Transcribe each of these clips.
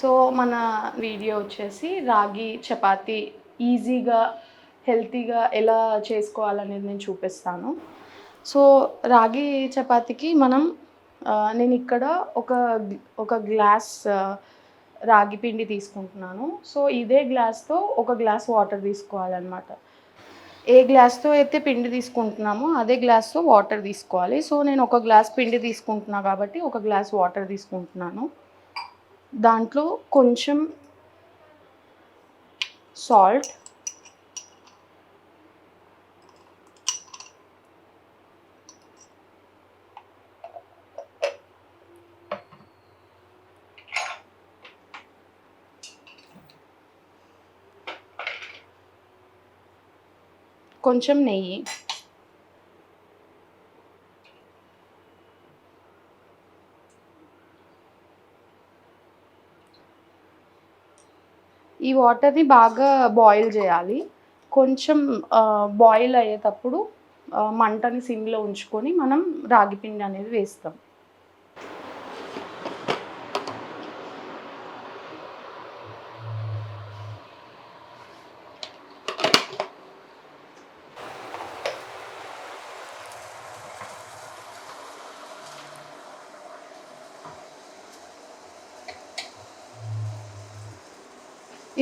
So మన video వచ్చేసి రాగి చపాతి ఈజీగా హెల్తీగా ఎలా చేసుకోవాలనేది నేను చూపిస్తాను. సో రాగి చపాతీకి మనం నేను ఇక్కడ ఒక ఒక గ్లాస్ రాగి పిండి తీసుకుంటున్నాను. సో ఇదే గ్లాస్తో ఒక గ్లాస్ వాటర్ తీసుకోవాలన్నమాట. ఏ గ్లాస్తో అయితే పిండి తీసుకుంటున్నామో అదే గ్లాస్తో వాటర్ తీసుకోవాలి. సో నేను ఒక గ్లాస్ పిండి తీసుకుంటున్నా కాబట్టి ఒక గ్లాస్ వాటర్ తీసుకుంటున్నాను. దాంట్లో కొంచెం సాల్ట్ కొంచెం నెయ్యి. ఈ వాటర్ని బాగా బాయిల్ చేయాలి. కొంచెం బాయిల్ అయ్యేటప్పుడు మంటని సిమ్లో ఉంచుకొని మనం రాగి పిండి అనేది వేస్తాం.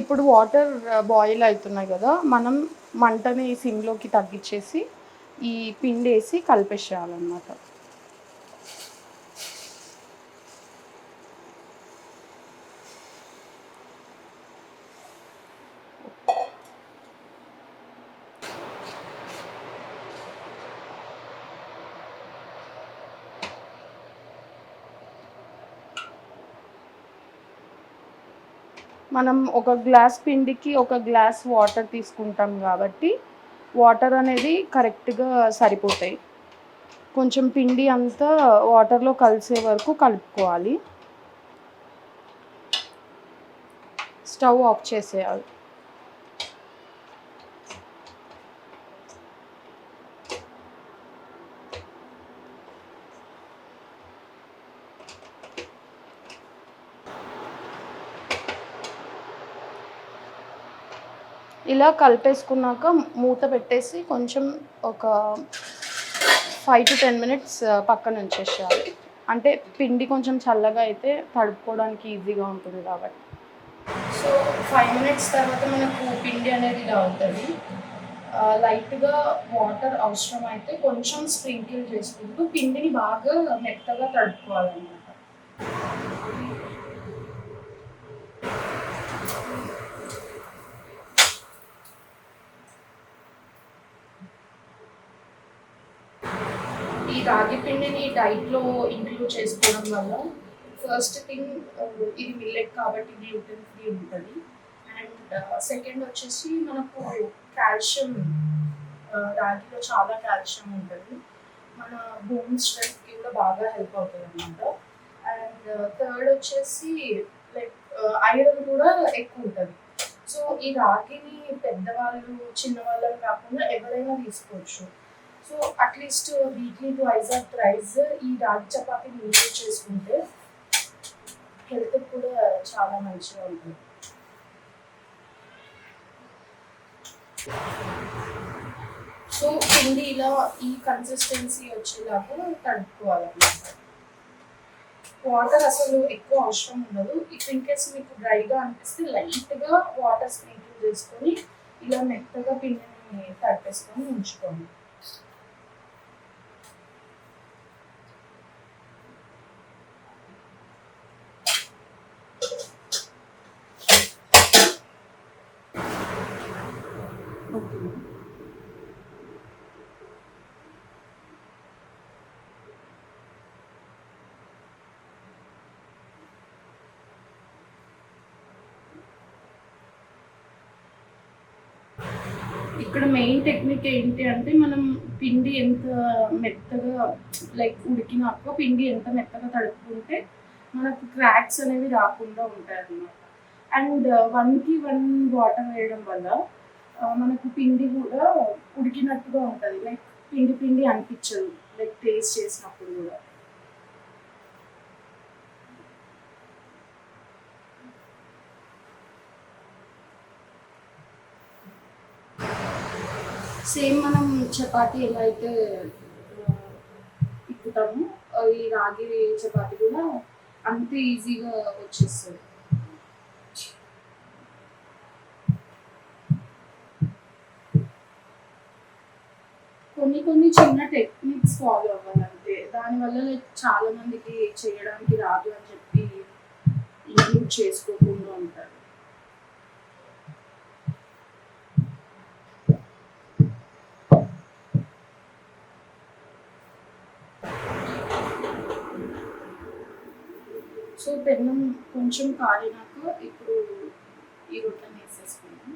ఇప్పుడు వాటర్ బాయిల్ అవుతున్నాయి కదా మనం మంటని సిమ్లోకి తగ్గించేసి ఈ పిండి వేసి కలిపేసేయాలన్నమాట. మనం ఒక గ్లాస్ పిండికి ఒక గ్లాస్ వాటర్ తీసుకుంటాం కాబట్టి వాటర్ అనేది కరెక్ట్గా సరిపోతాయి. కొంచెం పిండి అంతా వాటర్లో కలిసే వరకు కలుపుకోవాలి. స్టవ్ ఆఫ్ చేసేయాలి. ఇలా కలిపేసుకున్నాక మూత పెట్టేసి కొంచెం ఒక ఫైవ్ టు టెన్ మినిట్స్ పక్కన ఉంచేసేయాలి. అంటే పిండి కొంచెం చల్లగా అయితే తడుపుకోవడానికి ఈజీగా ఉంటుంది కాబట్టి. సో ఫైవ్ మినిట్స్ తర్వాత మనకు పిండి అనేది ఇలా అవుతుంది లైట్గా uh, వాటర్ అవసరం అయితే కొంచెం స్ప్రింకిల్ చేసుకుంటూ పిండిని బాగా మెత్తగా తడుపుకోవాలన్నమాట. రాగి పిండిని డైట్లో ఇంక్లూడ్ చేసుకోవడం వల్ల ఫస్ట్ థింగ్ ఇది మిల్లెట్ కాబట్టి గ్లూటెన్ ఫ్రీ ఉంటుంది. అండ్ సెకండ్ వచ్చేసి మనకు కాల్షియం రాగిలో చాలా కాల్షియం ఉంటుంది. మన బోన్ స్ట్రెంత్కి కూడా బాగా హెల్ప్ అవుతుంది అనమాట అండ్ థర్డ్ వచ్చేసి లైక్ ఐరన్ కూడా ఎక్కువ ఉంటుంది. సో ఈ రాగిని పెద్దవాళ్ళు చిన్నవాళ్ళని కాకుండా ఎవరైనా తీసుకోవచ్చు. So at least weekly twice or thrice ఈ రాగి చపాతీని యూజ్ చేసుకుంటే హెల్త్ కూడా చాలా మంచిగా ఉంటుంది. సో పిండి ఇలా ఈ కన్సిస్టెన్సీ వచ్చేలాగా తడుపుకోవాలన్నమాట. వాటర్ అసలు ఎక్కువ అవసరం ఉండదు. ఇఫ్ ఇన్ కేస్ మీకు డ్రైగా అనిపిస్తే లైట్గా వాటర్ స్ప్రింకిల్ చేసుకొని ఇలా మెత్తగా పిండిని తడిపేసుకొని ఉంచుకోండి. ఇక్కడ మెయిన్ టెక్నిక్ ఏంటి అంటే మనం పిండి ఎంత మెత్తగా లైక్ ఉడికినాక పిండి ఎంత మెత్తగా తడుపుకుంటే మనకు క్రాక్స్ అనేవి రాకుండా ఉంటాయి అన్నమాట అండ్ వన్కి వన్ వాటర్ వేయడం వల్ల మనకు పిండి కూడా ఉడికినట్టుగా ఉంటుంది. లైక్ పిండి పిండి అనిపించదు. లైక్ టేస్ట్ చేసినప్పుడు కూడా. సేమ్ మనం చపాతి ఎలా అయితే ఇప్పుతాము ఈ రాగి చపాతి కూడా అంతే ఈజీగా వచ్చేస్తుంది. కొన్ని కొన్ని చిన్న టెక్నిక్స్ ఫాలో అవ్వాలంటే దానివల్ల లైక్ చాలా మందికి చేయడానికి రాదు అని చెప్పి ఇంక్లూడ్ చేసుకోకుండా ఉంటారు. సో పెన్నం కొంచెం కాలినాక ఇప్పుడు ఈ రొట్టెని వేసేసుకున్నాం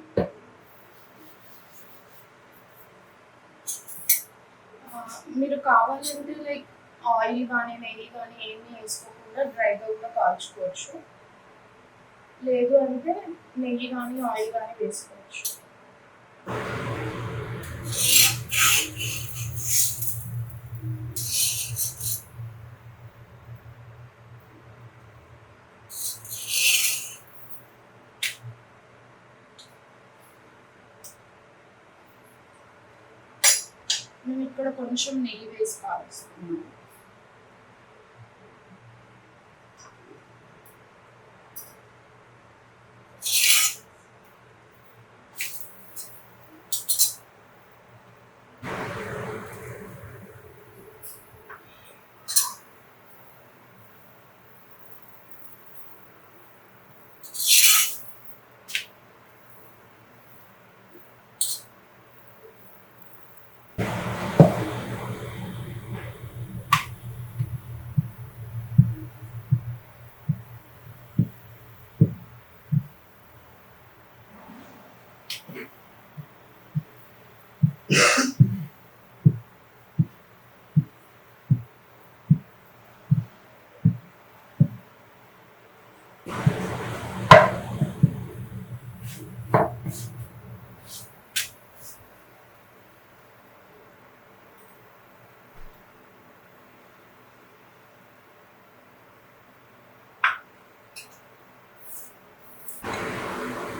ఆ, మీరు కావాలంటే లైక్ ఆయిల్ కానీ నెయ్యి కానీ ఏమీ వేసుకోకుండా డ్రైగా కూడా కాల్చుకోవచ్చు. లేదు అంటే నెయ్యి కానీ ఆయిల్ కానీ వేసుకోవచ్చు. మేము ఇక్కడ కొంచెం నెయ్యి వేసి కాలుస్తున్నాం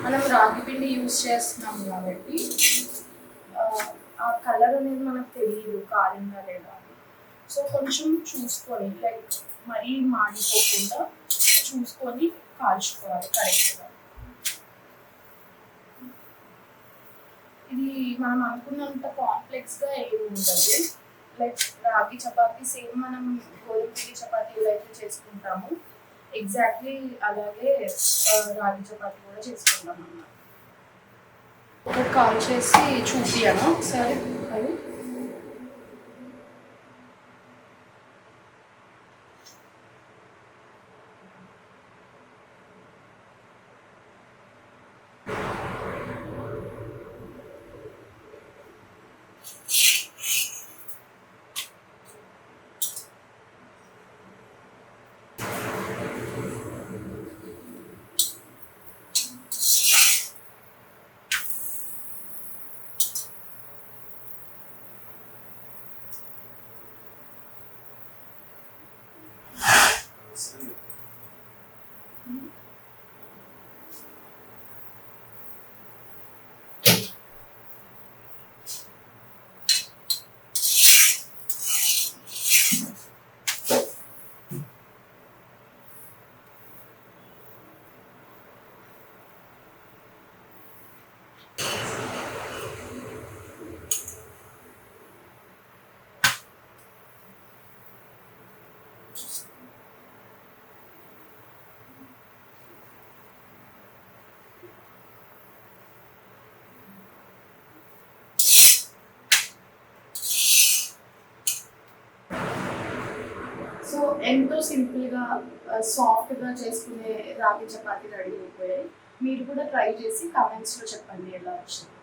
మనం రాగి పిండి యూజ్ చేస్తున్నాం కాబట్టి ఆ, కలర్ అనేది మనకు తెలియదు కాలిందా లేదా. సో కొంచెం చూసుకొని లైక్ మరీ మాడిపోకుండా చూసుకొని కాల్చుకోవాలి కరెక్ట్గా ఇది మనం అనుకున్నంత కాంప్లెక్స్గా ఏమి ఉండదు. లైక్ రాగి చపాతీ సేమ్ మనం గోధుమ పిండి చపాతీ అయితే చేసుకుంటాము ఎగ్జాక్ట్లీ అలాగే రాగి చపాతి కూడా చేసుకుంటాం అన్నమాట ఒకటి కాల్ చేసి చూపియాను ఒకసారి అది సో ఎంతో సింపుల్గా సాఫ్ట్గా చేసుకునే రాగి చపాతీ రెడీ అయిపోయాయి. మీరు కూడా ట్రై చేసి కామెంట్స్లో చెప్పండి ఎలా వచ్చింది.